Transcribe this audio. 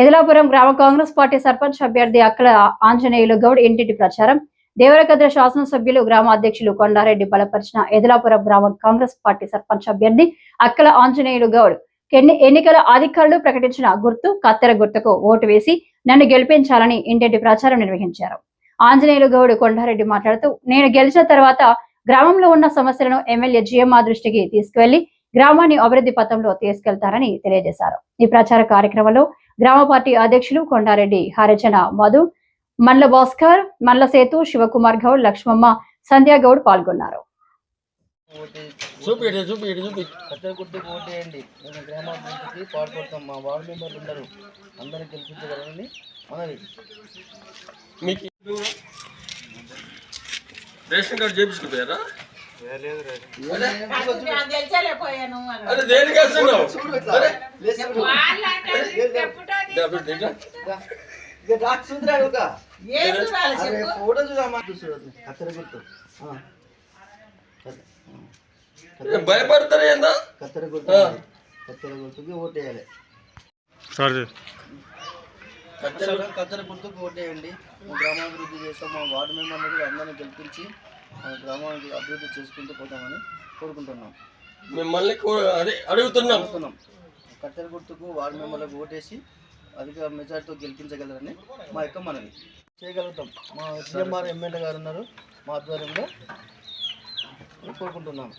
ఎదలాపురం గ్రామ కాంగ్రెస్ పార్టీ సర్పంచ్ అభ్యర్థి అక్కల ఆంజనేయులు గౌడ్ ఇంటింటి ప్రచారం. దేవరకద్ర శాసనసభ్యులు గ్రామ అధ్యక్షులు కొండారెడ్డి బలపరిచిన ఎదలాపురం గ్రామ కాంగ్రెస్ పార్టీ సర్పంచ్ అభ్యర్థి అక్కల ఆంజనేయులు గౌడ్ ఎన్నికల అధికారులు ప్రకటించిన గుర్తు కత్తెర గుర్తుకు ఓటు వేసి నన్ను గెలిపించాలని ఇంటింటి ప్రచారం నిర్వహించారు. ఆంజనేయులు గౌడ్ కొండారెడ్డి మాట్లాడుతూ నేను గెలిచిన తర్వాత గ్రామంలో ఉన్న సమస్యలను ఎమ్మెల్యే జిఎంఆ దృష్టికి తీసుకువెళ్ళి గ్రామాన్ని అభివృద్ధి పథంలో తీసుకెళ్తారని తెలియజేశారు. ఈ ప్రచార కార్యక్రమంలో గ్రామ పార్టీ అధ్యక్షులు కొండారెడ్డి హరిచన మధు మల్ల భాస్కర్ మల్ల సేతు శివకుమార్ గౌడ్ లక్ష్మమ్మ సంధ్యా గౌడ్ పాల్గొన్నారు. చూపిడు చూపిడు చూపి కట్టెల గుర్తుకు ఓటేయండి నేను గ్రామాభివృద్ధికి పాటుపడతాం మా వార్డు మెంబర్లు ఉన్నారు అందరిని గెలిపించగలరని మనది మీకు రేషన్ కార్డు చేపించుకుపోయారా? తెలిసలేకపోయాను. అరే దేనికి వేస్తున్నావు? అరే ఫోటో చూడమ్మా. చూడదు కత్తెర గుర్తు భయపడతారు ఏందా? కత్తెర గుర్తు. కత్తెర గుర్తుకి ఓటేయాలి. కత్తెర కత్తెర కత్తెర గుర్తుకు ఓటేయండి. గ్రామాభివృద్ధి చేస్తాం. మా వార్డు మెంబర్లు కూడా అందరిని గెలిపించి గ్రామానికి అభివృద్ధి చేసుకుంటూ పోతామని కోరుకుంటున్నాం. మిమ్మల్ని అదే అడుగుతున్నాం. అడుగుతున్నాం కత్తెర గుర్తుకు వార్డు మెంబర్లకు ఓటేసి అధిక మెజార్టీతో గెలిపించగలరని మా యొక్క మనవి. చేయగలుగుతాం. మా సీఎంఆర్ ఎమ్మెల్యే గారు ఉన్నారు మా ఆధ్వర్యంలో. కోరుకుంటున్నాము